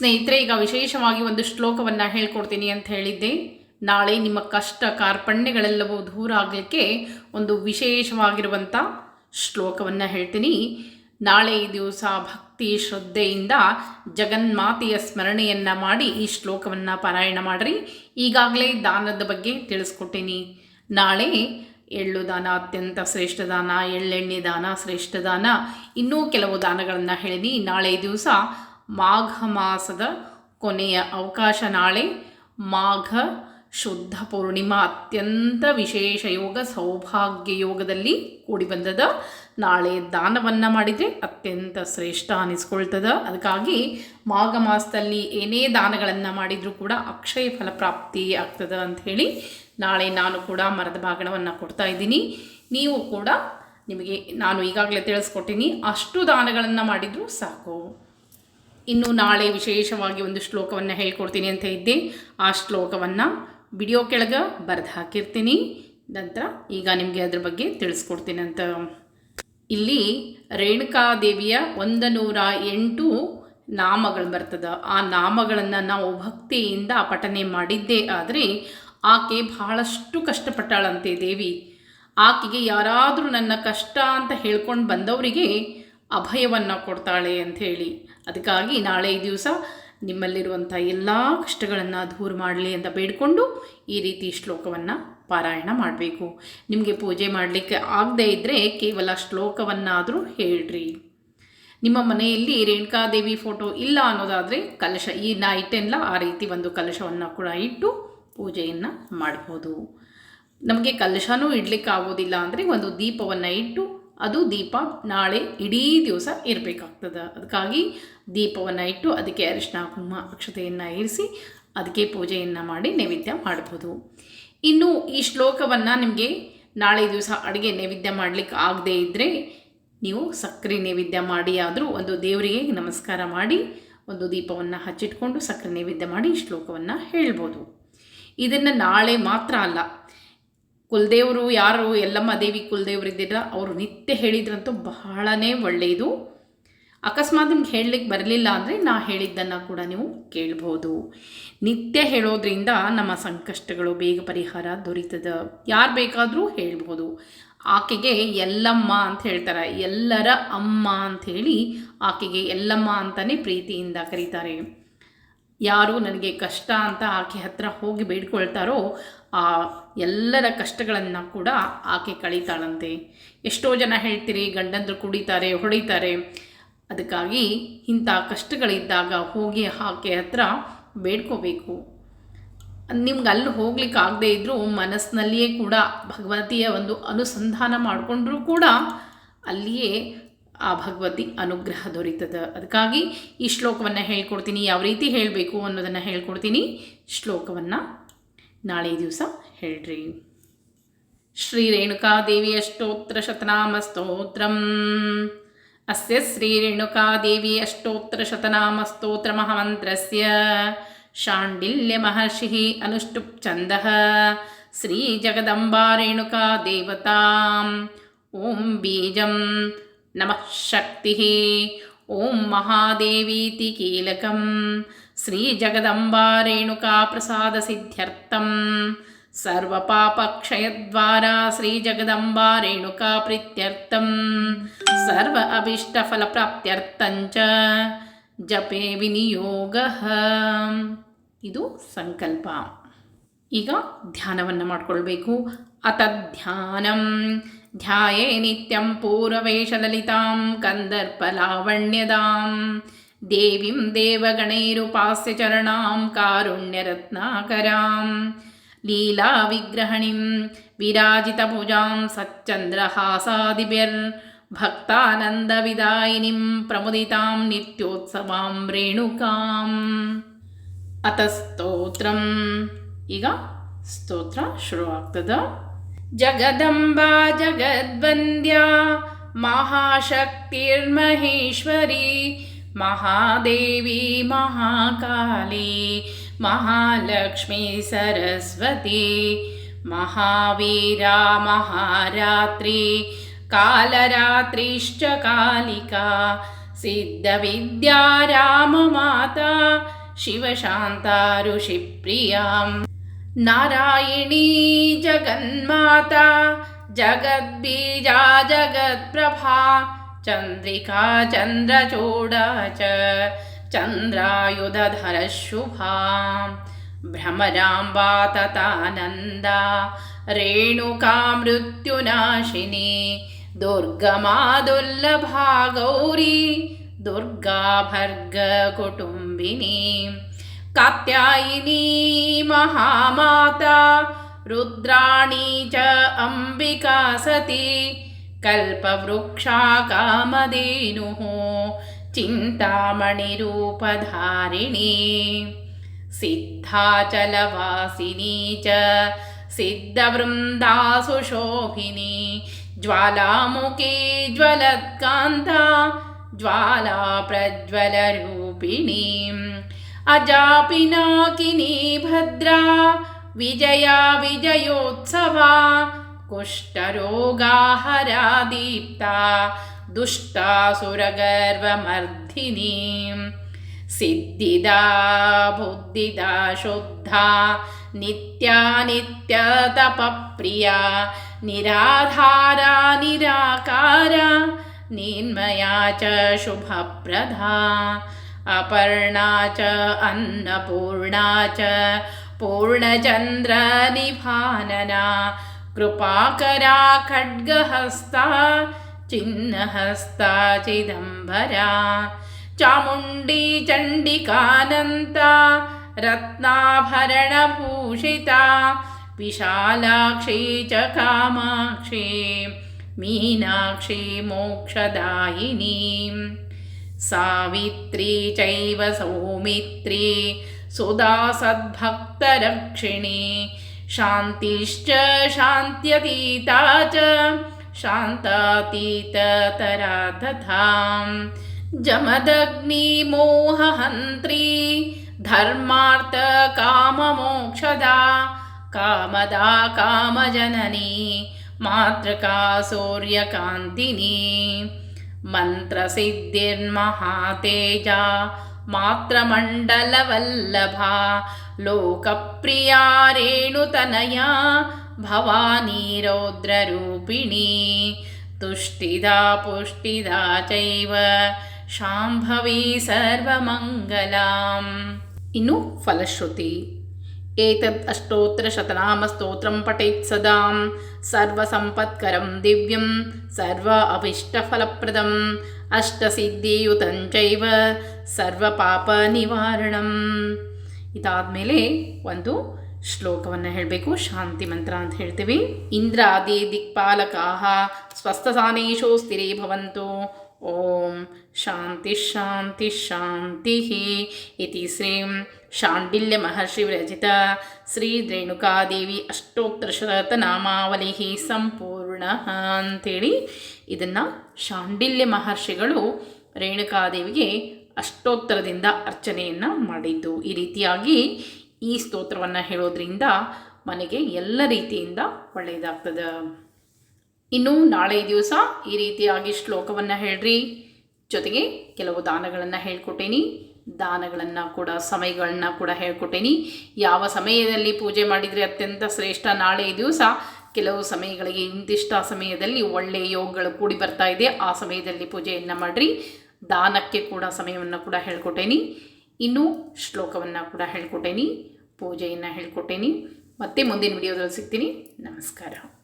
ಸ್ನೇಹಿತರೆ, ಈಗ ವಿಶೇಷವಾಗಿ ಒಂದು ಶ್ಲೋಕವನ್ನು ಹೇಳ್ಕೊಡ್ತೀನಿ ಅಂತ ಹೇಳಿದ್ದೆ. ನಾಳೆ ನಿಮ್ಮ ಕಷ್ಟ ಕಾರ್ಪಣ್ಯಗಳೆಲ್ಲವೂ ದೂರ ಆಗಲಿಕ್ಕೆ ಒಂದು ವಿಶೇಷವಾಗಿರುವಂಥ ಶ್ಲೋಕವನ್ನು ಹೇಳ್ತೀನಿ. ನಾಳೆ ಈ ದಿವಸ ಭಕ್ತಿ ಶ್ರದ್ಧೆಯಿಂದ ಜಗನ್ಮಾತೆಯ ಸ್ಮರಣೆಯನ್ನು ಮಾಡಿ ಈ ಶ್ಲೋಕವನ್ನು ಪಾರಾಯಣ ಮಾಡಿರಿ. ಈಗಾಗಲೇ ದಾನದ ಬಗ್ಗೆ ತಿಳಿಸ್ಕೊಟ್ಟೀನಿ. ನಾಳೆ ಎಳ್ಳು ದಾನ ಅತ್ಯಂತ ಶ್ರೇಷ್ಠ ದಾನ, ಎಳ್ಳೆಣ್ಣೆ ದಾನ ಶ್ರೇಷ್ಠ ದಾನ, ಇನ್ನೂ ಕೆಲವು ದಾನಗಳನ್ನು ಹೇಳಿನಿ. ನಾಳೆ ದಿವಸ ಮಾಘ ಮಾಸದ ಕೊನೆಯ ಅವಕಾಶ ನಾಳೆ ಮಾಘ ಶುದ್ಧ ಪೂರ್ಣಿಮಾ ಅತ್ಯಂತ ವಿಶೇಷ ಯೋಗ, ಸೌಭಾಗ್ಯ ಯೋಗದಲ್ಲಿ ಕೂಡಿ ಬಂದದ ನಾಳೆ ದಾನವನ್ನು ಮಾಡಿದರೆ ಅತ್ಯಂತ ಶ್ರೇಷ್ಠ ಅನಿಸ್ಕೊಳ್ತದ. ಅದಕ್ಕಾಗಿ ಮಾಘ ಮಾಸದಲ್ಲಿ ಏನೇ ದಾನಗಳನ್ನು ಮಾಡಿದರೂ ಕೂಡ ಅಕ್ಷಯ ಫಲಪ್ರಾಪ್ತಿ ಆಗ್ತದ ಅಂತ ಹೇಳಿ ನಾಳೆ ನಾನು ಕೂಡ ಮರದ ಭಾಗಣವನ್ನು ಕೊಡ್ತಾ ಇದ್ದೀನಿ. ನೀವು ಕೂಡ ನಿಮಗೆ ನಾನು ಈಗಾಗಲೇ ತಿಳಿಸ್ಕೊಟ್ಟಿನಿ, ಅಷ್ಟು ದಾನಗಳನ್ನು ಮಾಡಿದರೂ ಸಾಕು. ಇನ್ನು ನಾಳೆ ವಿಶೇಷವಾಗಿ ಒಂದು ಶ್ಲೋಕವನ್ನು ಹೇಳ್ಕೊಡ್ತೀನಿ ಅಂತ ಇದ್ದೆ. ಆ ಶ್ಲೋಕವನ್ನು ವಿಡಿಯೋ ಕೆಳಗೆ ಬರೆದು ಹಾಕಿರ್ತೀನಿ ನಂತರ ಈಗ ನಿಮಗೆ ಅದ್ರ ಬಗ್ಗೆ ತಿಳಿಸ್ಕೊಡ್ತೀನಿ ಅಂತ. ಇಲ್ಲಿ ರೇಣುಕಾದೇವಿಯ ಒಂದು ನೂರ ಎಂಟು ನಾಮಗಳು ಬರ್ತದೆ. ಆ ನಾಮಗಳನ್ನು ನಾವು ಭಕ್ತಿಯಿಂದ ಪಠನೆ ಮಾಡಿದ್ದೇ ಆದರೆ ಆಕೆ ಬಹಳಷ್ಟು ಕಷ್ಟಪಟ್ಟಾಳಂತೆ ದೇವಿ. ಆಕೆಗೆ ಯಾರಾದರೂ ನನ್ನ ಕಷ್ಟ ಅಂತ ಹೇಳ್ಕೊಂಡು ಬಂದವರಿಗೆ ಅಭಯವನ್ನು ಕೊಡ್ತಾಳೆ ಅಂಥೇಳಿ ಅದಕ್ಕಾಗಿ ನಾಳೆ ಈ ದಿವಸ ನಿಮ್ಮಲ್ಲಿರುವಂಥ ಎಲ್ಲ ಕಷ್ಟಗಳನ್ನು ದೂರ ಮಾಡಲಿ ಅಂತ ಬೇಡಿಕೊಂಡು ಈ ರೀತಿ ಶ್ಲೋಕವನ್ನು ಪಾರಾಯಣ ಮಾಡಬೇಕು. ನಿಮಗೆ ಪೂಜೆ ಮಾಡಲಿಕ್ಕೆ ಆಗದೇ ಇದ್ದರೆ ಕೇವಲ ಶ್ಲೋಕವನ್ನಾದರೂ ಹೇಳ್ರಿ. ನಿಮ್ಮ ಮನೆಯಲ್ಲಿ ರೇಣುಕಾದೇವಿ ಫೋಟೋ ಇಲ್ಲ ಅನ್ನೋದಾದರೆ ಕಲಶ, ಈ ನೈಟೆಲ್ಲ ಆ ರೀತಿ ಒಂದು ಕಲಶವನ್ನು ಕೂಡ ಇಟ್ಟು ಪೂಜೆಯನ್ನು ಮಾಡ್ಬೋದು. ನಮಗೆ ಕಲಶನೂ ಇಡ್ಲಿಕ್ಕೆ ಆಗೋದಿಲ್ಲ ಅಂದರೆ ಒಂದು ದೀಪವನ್ನು ಇಟ್ಟು ಅದು ದೀಪ ನಾಳೆ ಇಡೀ ದಿವಸ ಇರಬೇಕಾಗ್ತದೆ. ಅದಕ್ಕಾಗಿ ದೀಪವನ್ನು ಇಟ್ಟು ಅದಕ್ಕೆ ಅರಿಶಿನ, ಕುಂಕುಮ, ಅಕ್ಷತೆಯನ್ನು ಇರಿಸಿ ಅದಕ್ಕೆ ಪೂಜೆಯನ್ನು ಮಾಡಿ ನೈವೇದ್ಯ ಮಾಡ್ಬೋದು. ಇನ್ನು ಈ ಶ್ಲೋಕವನ್ನು ನಿಮಗೆ ನಾಳೆ ದಿವಸ ಅಡುಗೆ ನೈವೇದ್ಯ ಮಾಡಲಿಕ್ಕೆ ಆಗದೇ ಇದ್ದರೆ ನೀವು ಸಕ್ಕರೆ ನೈವೇದ್ಯ ಮಾಡಿ ಆದರೂ ಒಂದು ದೇವರಿಗೆ ನಮಸ್ಕಾರ ಮಾಡಿ ಒಂದು ದೀಪವನ್ನು ಹಚ್ಚಿಟ್ಕೊಂಡು ಸಕ್ಕರೆ ನೈವೇದ್ಯ ಮಾಡಿ ಈ ಶ್ಲೋಕವನ್ನು ಹೇಳ್ಬೋದು. ಇದನ್ನು ನಾಳೆ ಮಾತ್ರ ಅಲ್ಲ ಕುಲದೇವರು ಯಾರು? ಎಲ್ಲಮ್ಮ ದೇವಿ ಕುಲದೇವರು ಇದ್ದೀರ ಅವರು ನಿತ್ಯ ಹೇಳಿದ್ರಂತೂ ಬಹಳನೇ ಒಳ್ಳೆಯದು. ಅಕಸ್ಮಾತ್ ನಿಮ್ಗೆ ಹೇಳಲಿಕ್ಕೆ ಬರಲಿಲ್ಲ ಅಂದರೆ ನಾ ಹೇಳಿದ್ದನ್ನು ಕೂಡ ನೀವು ಕೇಳ್ಬೋದು. ನಿತ್ಯ ಹೇಳೋದ್ರಿಂದ ನಮ್ಮ ಸಂಕಷ್ಟಗಳು, ಬೇಗ ಪರಿಹಾರ ದೊರೀತದ. ಯಾರು ಬೇಕಾದರೂ ಹೇಳ್ಬೋದು. ಆಕೆಗೆ ಎಲ್ಲಮ್ಮ ಅಂತ ಹೇಳ್ತಾರೆ. ಎಲ್ಲರ ಅಮ್ಮ ಅಂಥೇಳಿ ಆಕೆಗೆ ಎಲ್ಲಮ್ಮ ಅಂತಲೇ ಪ್ರೀತಿಯಿಂದ ಕರೀತಾರೆ. ಯಾರು ನನಗೆ ಕಷ್ಟ ಅಂತ ಆಕೆ ಹತ್ರ ಹೋಗಿ ಬೇಡ್ಕೊಳ್ತಾರೋ, ಆ ಎಲ್ಲರ ಕಷ್ಟಗಳನ್ನು ಕೂಡ ಆಕೆ ಕಳೀತಾಳಂತೆ. ಎಷ್ಟೋ ಜನ ಹೇಳ್ತೀರಿ, ಗಂಡಂದ್ರು ಕುಡಿತಾರೆ, ಹೊಡಿತಾರೆ. ಅದಕ್ಕಾಗಿ ಇಂಥ ಕಷ್ಟಗಳಿದ್ದಾಗ ಹೋಗಿ ಆಕೆ ಹತ್ರ ಬೇಡ್ಕೋಬೇಕು. ನಿಮ್ಗೆ ಅಲ್ಲಿ ಹೋಗ್ಲಿಕ್ಕೆ ಆಗದೇ ಇದ್ದರೂ ಮನಸ್ಸಿನಲ್ಲಿಯೇ ಕೂಡ ಭಗವತಿಯ ಒಂದು ಅನುಸಂಧಾನ ಮಾಡಿಕೊಂಡ್ರೂ ಕೂಡ ಅಲ್ಲಿಯೇ ಆ ಭಗವತಿ ಅನುಗ್ರಹ ದೊರೀತದ. ಅದಕ್ಕಾಗಿ ಈ ಶ್ಲೋಕವನ್ನು ಹೇಳ್ಕೊಡ್ತೀನಿ. ಯಾವ ರೀತಿ ಹೇಳಬೇಕು ಅನ್ನೋದನ್ನು ಹೇಳ್ಕೊಡ್ತೀನಿ. ಶ್ಲೋಕವನ್ನು ನಾಳೆ ದಿವಸ ಹೇಳ್ರಿ. ಶ್ರೀ ರೇಣುಕಾದೇವಿಯ ಸ್ತೋತ್ರ ಶತನಾಮ ಸ್ತೋತ್ರಂ. ಅಸ್ಯ ಶ್ರೀ ರೇಣುಕಾದೇವಿ ಅಷ್ಟೋತ್ತರ ಶತನಾಮ ಸ್ತೋತ್ರ ಮಹಾಮಂತ್ರಸ್ಯ. ಶಾಂಡಿಲ್ಯ ಮಹರ್ಷಿ ಅನುಷ್ಟುಪ್ ಚಂದ ಶ್ರೀ ಜಗದಂಬಾ ರೇಣುಕಾ ದೇವತಾಂ ಓಂ ಬೀಜಂ. ಓಂ ಮಹಾದೇವೀತಿ ಕೀಲಕಂ ಶ್ರೀ ಜಗದಂಬಾ ರೇಣುಕಾ ಪ್ರಸಾದ ಸಿದ್ಧ್ಯರ್ಥಂ ಸರ್ವಪಾಪಕ್ಷಯದ್ವಾರಾ ಶ್ರೀ ಜಗದಂಬಾ ರೇಣುಕಾ ಪ್ರೀತ್ಯರ್ಥಂ ಸರ್ವ ಅಭಿಷ್ಟಫಲಪ್ರಾಪ್ತ್ಯರ್ಥಂಚ ಜಪೆ ವಿನಿಯೋಗ ಇದು ಸಂಕಲ್ಪ. ಈಗ ಧ್ಯಾನವನ್ನು ಮಾಡಿಕೊಳ್ಬೇಕು. ಅತ ನಿತ್ಯಂ ಪೂರ್ವವೇಶಲಲಿತಾಂ ಕಂದರ್ಪಲಾವಣ್ಯದಾಂ ದೇವಿಂ ದೇವಗಣೈರುಪಾಸ್ಯ ಚರಣಾಂ ಕಾರುಣ್ಯರತ್ನಾಕರಾಂ ಲೀಲಾವಿಗ್ರಹಣಿಂ ವಿರಾಜಿತಭುಜಾಂ ಸಚ್ಚಂದ್ರಹಾಸಾದಿಭಿರ್ ಭಕ್ತಾನಂದವಿದಾಯಿನಿಂ ಪ್ರಮುದಿತಾಂ ನಿತ್ಯೋತ್ಸವಾಂ ರೇಣುಕಾಂ ಅತ ಈಗ ಸ್ತೋತ್ರ ಶುರುವಾಗ್ತದ जगदम्बा जगद्वन्द्या महाशक्तिर्महेश्वरी महादेवी महाकाली महालक्ष्मी सरस्वती महावीरा महारात्री कालरात्रिश्च कालिका सिद्धविद्या राममाता शिवशान्ता ऋषिप्रियाम्। नारायणी जगन्माता जगद्बीजा जगत्प्रभा चन्द्रिका चन्द्रचूडा च चन्द्रायुधधरशुभा भ्रमराम्बा ततानन्दा रेणुका मृत्युनाशिनी दुर्गमा दुर्लभा गौरी दुर्गा भर्गकुटुम्बिनी कात्यायिनी महामाता रुद्राणी च अम्बिका सती कल्पवृक्षा कामधेनुः चिन्तामणिरूपधारिणी सिद्धाचलवासिनी च सिद्धवृन्दासुशोभिनी ज्वालामुखी ज्वलत्कान्ता ज्वाला प्रज्वलरूपिणीम् अजापिनाकिनी भद्रा विजया विजयोत्सवा कुष्ठरोगाहरा दीप्ता दुष्टासुरगर्वमर्धिनीं सिद्धिदा बुद्धिदा शुद्धा नित्या नित्यतपप्रिया निराधारा निराकारा निर्मया च शुभप्रदा अपर्णा च अन्नपूर्णा च पूर्णचन्द्रनिभानना कृपाकरा खड्गहस्ता चिन्नहस्ता चिदम्बरा चामुण्डी चण्डिकानन्ता रत्नाभरणभूषिता विशालाक्षी च कामाक्षी मीनाक्षी मोक्षदायिनी सावित्री चैव सौमित्री सुधा सद्भक्तरक्षिणी शान्तिश्च शान्त्यतीता च शान्तातीततरा तथां। जमदग्निमोहहन्त्री धर्मार्थकाममोक्षदा कामदा कामजननी मातृका सूर्यकान्तिनी मन्त्रसिद्धिर्महातेजा मात्रमण्डलवल्लभा लोकप्रिया रेणुतनया भवानी रौद्ररूपिणी तुष्टिदा पुष्टिदा चैव ಶಾಂಭವಿ ಸರ್ವಮಂಗಲಾಂ ಇನ್ನು ಫಲಶ್ರುತಿ ಏತದ್ ಅಷ್ಟೋತ್ರ ಶತನಾಮ ಸ್ತೋತ್ರಂ ಪಠೇತ್ ಸದಾಂ ಸರ್ವಸಂಪತ್ಕರಂ ದಿವ್ಯಂ ಸರ್ವ ಅಭಿಷ್ಟಫಲಪ್ರದಂ ಅಷ್ಟಸಿದ್ಧಿಯುತಂಚೈವ ಸರ್ವ ಪಾಪ ನಿವಾರಣಂ ಇದಾದಮೇಲೆ ಒಂದು ಶ್ಲೋಕವನ್ನು ಹೇಳಬೇಕು, ಶಾಂತಿ ಮಂತ್ರ ಅಂತ ಹೇಳ್ತೀವಿ. ಇಂದ್ರಾದಿ ದಿಕ್ಪಾಲಕಾ, ಸ್ವಸ್ಥಸಾನೇಶೋ ಸ್ಥಿರೇ ಭವಂತು ಓಂ ಶಾಂತಿ ಶಾಂತಿ ಶಾಂತಿ ಇತಿ ಶ್ರೀಂ ಶಾಂಡಿಲ್ಯ ಮಹರ್ಷಿ ವಿರಚಿತ ಶ್ರೀ ರೇಣುಕಾದೇವಿ ಅಷ್ಟೋತ್ತರ ಶತನಾಮಾವಲಿ ಸಂಪೂರ್ಣ ಅಂಥೇಳಿ ಇದನ್ನು ಶಾಂಡಿಲ್ಯ ಮಹರ್ಷಿಗಳು ರೇಣುಕಾದೇವಿಗೆ ಅಷ್ಟೋತ್ತರದಿಂದ ಅರ್ಚನೆಯನ್ನು ಮಾಡಿದ್ದು. ಈ ರೀತಿಯಾಗಿ ಈ ಸ್ತೋತ್ರವನ್ನು ಹೇಳೋದ್ರಿಂದ ಮನೆಗೆ ಎಲ್ಲ ರೀತಿಯಿಂದ ಒಳ್ಳೆಯದಾಗ್ತದೆ. ಇನ್ನು ನಾಳೆ ದಿವಸ ಈ ರೀತಿಯಾಗಿ ಶ್ಲೋಕವನ್ನು ಹೇಳ್ರಿ. ಜೊತೆಗೆ ಕೆಲವು ದಾನಗಳನ್ನು ಹೇಳ್ಕೊಟ್ಟೇನಿ. ದಾನಗಳನ್ನು ಕೂಡ, ಸಮಯಗಳನ್ನ ಕೂಡ ಹೇಳ್ಕೊಟ್ಟೇನಿ. ಯಾವ ಸಮಯದಲ್ಲಿ ಪೂಜೆ ಮಾಡಿದರೆ ಅತ್ಯಂತ ಶ್ರೇಷ್ಠ ನಾಳೆ ದಿವಸ? ಕೆಲವು ಸಮಯಗಳಿಗೆ ಇಂತಿಷ್ಟ ಸಮಯದಲ್ಲಿ ಒಳ್ಳೆಯ ಯೋಗಗಳು ಕೂಡಿ ಬರ್ತಾ ಇದೆ. ಆ ಸಮಯದಲ್ಲಿ ಪೂಜೆಯನ್ನು ಮಾಡಿರಿ. ದಾನಕ್ಕೆ ಕೂಡ ಸಮಯವನ್ನು ಕೂಡ ಹೇಳ್ಕೊಟ್ಟೇನಿ. ಇನ್ನು ಶ್ಲೋಕವನ್ನು ಕೂಡ ಹೇಳ್ಕೊಟ್ಟೇನಿ. ಪೂಜೆಯನ್ನು ಹೇಳ್ಕೊಟ್ಟೇನಿ. ಮತ್ತೆ ಮುಂದಿನ ವಿಡಿಯೋದಲ್ಲಿ ಸಿಗ್ತೀನಿ. ನಮಸ್ಕಾರ.